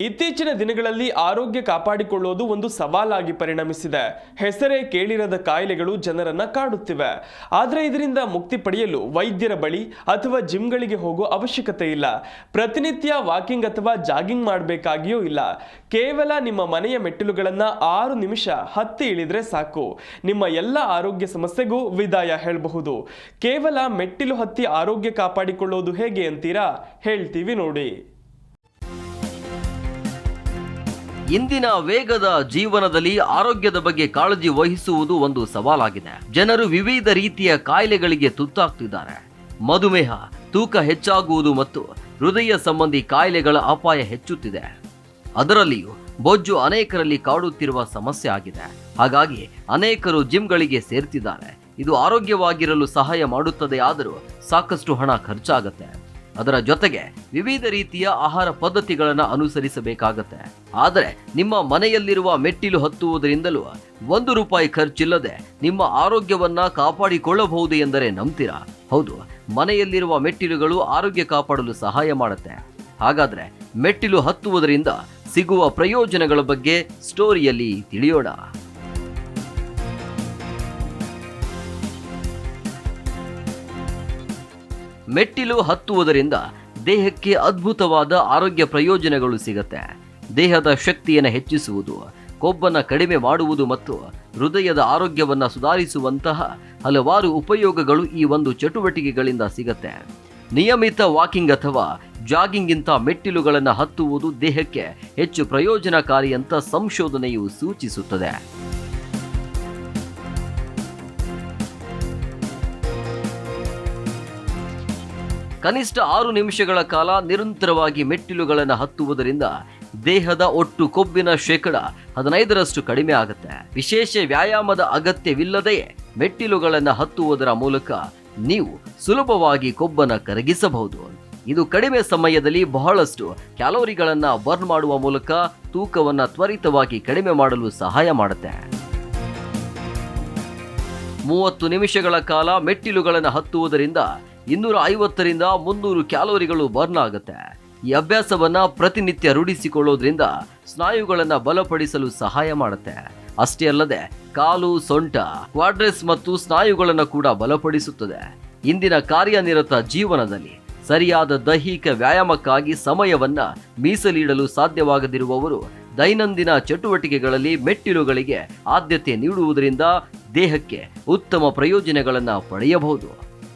ಇತ್ತೀಚಿನ ದಿನಗಳಲ್ಲಿ ಆರೋಗ್ಯ ಕಾಪಾಡಿಕೊಳ್ಳುವುದು ಒಂದು ಸವಾಲಾಗಿ ಪರಿಣಮಿಸಿದೆ. ಹೆಸರೇ ಕೇಳಿರದ ಕಾಯಿಲೆಗಳು ಜನರನ್ನ ಕಾಡುತ್ತಿವೆ. ಆದರೆ ಇದರಿಂದ ಮುಕ್ತಿ ಪಡೆಯಲು ವೈದ್ಯರ ಬಳಿ ಅಥವಾ ಜಿಮ್ಗಳಿಗೆ ಹೋಗೋ ಅವಶ್ಯಕತೆ ಇಲ್ಲ. ಪ್ರತಿನಿತ್ಯ ವಾಕಿಂಗ್ ಅಥವಾ ಜಾಗಿಂಗ್ ಮಾಡಬೇಕಾಗಿಯೂ ಇಲ್ಲ. ಕೇವಲ ನಿಮ್ಮ ಮನೆಯ ಮೆಟ್ಟಿಲುಗಳನ್ನ ಆರು ನಿಮಿಷ ಹತ್ತಿ ಇಳಿದ್ರೆ ಸಾಕು. ನಿಮ್ಮ ಎಲ್ಲ ಆರೋಗ್ಯ ಸಮಸ್ಯೆಗೂ ವಿದಾಯ ಹೇಳಬಹುದು. ಕೇವಲ ಮೆಟ್ಟಿಲು ಹತ್ತಿ ಆರೋಗ್ಯ ಕಾಪಾಡಿಕೊಳ್ಳೋದು ಹೇಗೆ ಅಂತೀರಾ? ಹೇಳ್ತೀವಿ ನೋಡಿ. ಇಂದಿನ ವೇಗದ ಜೀವನದಲ್ಲಿ ಆರೋಗ್ಯದ ಬಗ್ಗೆ ಕಾಳಜಿ ವಹಿಸುವುದು ಒಂದು ಸವಾಲಾಗಿದೆ. ಜನರು ವಿವಿಧ ರೀತಿಯ ಕಾಯಿಲೆಗಳಿಗೆ ತುತ್ತಾಗ್ತಿದ್ದಾರೆ. ಮಧುಮೇಹ, ತೂಕ ಹೆಚ್ಚಾಗುವುದು ಮತ್ತು ಹೃದಯ ಸಂಬಂಧಿ ಕಾಯಿಲೆಗಳ ಅಪಾಯ ಹೆಚ್ಚುತ್ತಿದೆ. ಅದರಲ್ಲಿಯೂ ಬೊಜ್ಜು ಅನೇಕರಲ್ಲಿ ಕಾಡುತ್ತಿರುವ ಸಮಸ್ಯೆ ಆಗಿದೆ. ಹಾಗಾಗಿ ಅನೇಕರು ಜಿಮ್ಗಳಿಗೆ ಸೇರ್ತಿದ್ದಾರೆ. ಇದು ಆರೋಗ್ಯವಾಗಿರಲು ಸಹಾಯ ಮಾಡುತ್ತದೆ, ಆದರೂ ಸಾಕಷ್ಟು ಹಣ ಖರ್ಚಾಗತ್ತೆ. ಅದರ ಜೊತೆಗೆ ವಿವಿಧ ರೀತಿಯ ಆಹಾರ ಪದ್ಧತಿಗಳನ್ನು ಅನುಸರಿಸಬೇಕಾಗತ್ತೆ. ಆದರೆ ನಿಮ್ಮ ಮನೆಯಲ್ಲಿರುವ ಮೆಟ್ಟಿಲು ಹತ್ತುವುದರಿಂದಲೂ ಒಂದು ರೂಪಾಯಿ ಖರ್ಚಿಲ್ಲದೆ ನಿಮ್ಮ ಆರೋಗ್ಯವನ್ನ ಕಾಪಾಡಿಕೊಳ್ಳಬಹುದು ಎಂದರೆ ನಂಬ್ತೀರಾ? ಹೌದು, ಮನೆಯಲ್ಲಿರುವ ಮೆಟ್ಟಿಲುಗಳು ಆರೋಗ್ಯ ಕಾಪಾಡಲು ಸಹಾಯ ಮಾಡುತ್ತೆ. ಹಾಗಾದ್ರೆ ಮೆಟ್ಟಿಲು ಹತ್ತುವುದರಿಂದ ಸಿಗುವ ಪ್ರಯೋಜನಗಳ ಬಗ್ಗೆ ಸ್ಟೋರಿಯಲ್ಲಿ ತಿಳಿಯೋಣ. ಮೆಟ್ಟಿಲು ಹತ್ತುವುದರಿಂದ ದೇಹಕ್ಕೆ ಅದ್ಭುತವಾದ ಆರೋಗ್ಯ ಪ್ರಯೋಜನಗಳು ಸಿಗತ್ತೆ. ದೇಹದ ಶಕ್ತಿಯನ್ನು ಹೆಚ್ಚಿಸುವುದು, ಕೊಬ್ಬನ್ನು ಕಡಿಮೆ ಮಾಡುವುದು ಮತ್ತು ಹೃದಯದ ಆರೋಗ್ಯವನ್ನು ಸುಧಾರಿಸುವಂತಹ ಹಲವಾರು ಉಪಯೋಗಗಳು ಈ ಒಂದು ಚಟುವಟಿಕೆಗಳಿಂದ ಸಿಗತ್ತೆ. ನಿಯಮಿತ ವಾಕಿಂಗ್ ಅಥವಾ ಜಾಗಿಂಗ್ಗಿಂತ ಮೆಟ್ಟಿಲುಗಳನ್ನು ಹತ್ತುವುದು ದೇಹಕ್ಕೆ ಹೆಚ್ಚು ಪ್ರಯೋಜನಕಾರಿ ಅಂತ ಸಂಶೋಧನೆಯು ಸೂಚಿಸುತ್ತದೆ. ಕನಿಷ್ಠ ಆರು ನಿಮಿಷಗಳ ಕಾಲ ನಿರಂತರವಾಗಿ ಮೆಟ್ಟಿಲುಗಳನ್ನು ಹತ್ತುವುದರಿಂದ ದೇಹದ ಒಟ್ಟು ಕೊಬ್ಬಿನ ಶೇಕಡ ಹದಿನೈದರಷ್ಟು ಕಡಿಮೆ ಆಗುತ್ತೆ. ವಿಶೇಷ ವ್ಯಾಯಾಮದ ಅಗತ್ಯವಿಲ್ಲದೆಯೇ ಮೆಟ್ಟಿಲುಗಳನ್ನು ಹತ್ತುವುದರ ಮೂಲಕ ನೀವು ಸುಲಭವಾಗಿ ಕೊಬ್ಬನ್ನು ಕರಗಿಸಬಹುದು. ಇದು ಕಡಿಮೆ ಸಮಯದಲ್ಲಿ ಬಹಳಷ್ಟು ಕ್ಯಾಲೋರಿಗಳನ್ನು ಬರ್ನ್ ಮಾಡುವ ಮೂಲಕ ತೂಕವನ್ನು ತ್ವರಿತವಾಗಿ ಕಡಿಮೆ ಮಾಡಲು ಸಹಾಯ ಮಾಡುತ್ತೆ. ಮೂವತ್ತು ನಿಮಿಷಗಳ ಕಾಲ ಮೆಟ್ಟಿಲುಗಳನ್ನು ಹತ್ತುವುದರಿಂದ ಇನ್ನೂರ ಐವತ್ತರಿಂದ ಮುನ್ನೂರು ಕ್ಯಾಲೋರಿಗಳು ಬರ್ನ್ ಆಗುತ್ತೆ. ಈ ಅಭ್ಯಾಸವನ್ನ ಪ್ರತಿನಿತ್ಯ ರೂಢಿಸಿಕೊಳ್ಳೋದ್ರಿಂದ ಸ್ನಾಯುಗಳನ್ನು ಬಲಪಡಿಸಲು ಸಹಾಯ ಮಾಡುತ್ತೆ. ಅಷ್ಟೇ ಅಲ್ಲದೆ, ಕಾಲು, ಸೊಂಟ, ಕ್ವಾಡ್ರೆಸ್ ಮತ್ತು ಸ್ನಾಯುಗಳನ್ನು ಕೂಡ ಬಲಪಡಿಸುತ್ತದೆ. ಇಂದಿನ ಕಾರ್ಯನಿರತ ಜೀವನದಲ್ಲಿ ಸರಿಯಾದ ದೈಹಿಕ ವ್ಯಾಯಾಮಕ್ಕಾಗಿ ಸಮಯವನ್ನ ಮೀಸಲಿಡಲು ಸಾಧ್ಯವಾಗದಿರುವವರು ದೈನಂದಿನ ಚಟುವಟಿಕೆಗಳಲ್ಲಿ ಮೆಟ್ಟಿಲುಗಳಿಗೆ ಆದ್ಯತೆ ನೀಡುವುದರಿಂದ ದೇಹಕ್ಕೆ ಉತ್ತಮ ಪ್ರಯೋಜನಗಳನ್ನು ಪಡೆಯಬಹುದು.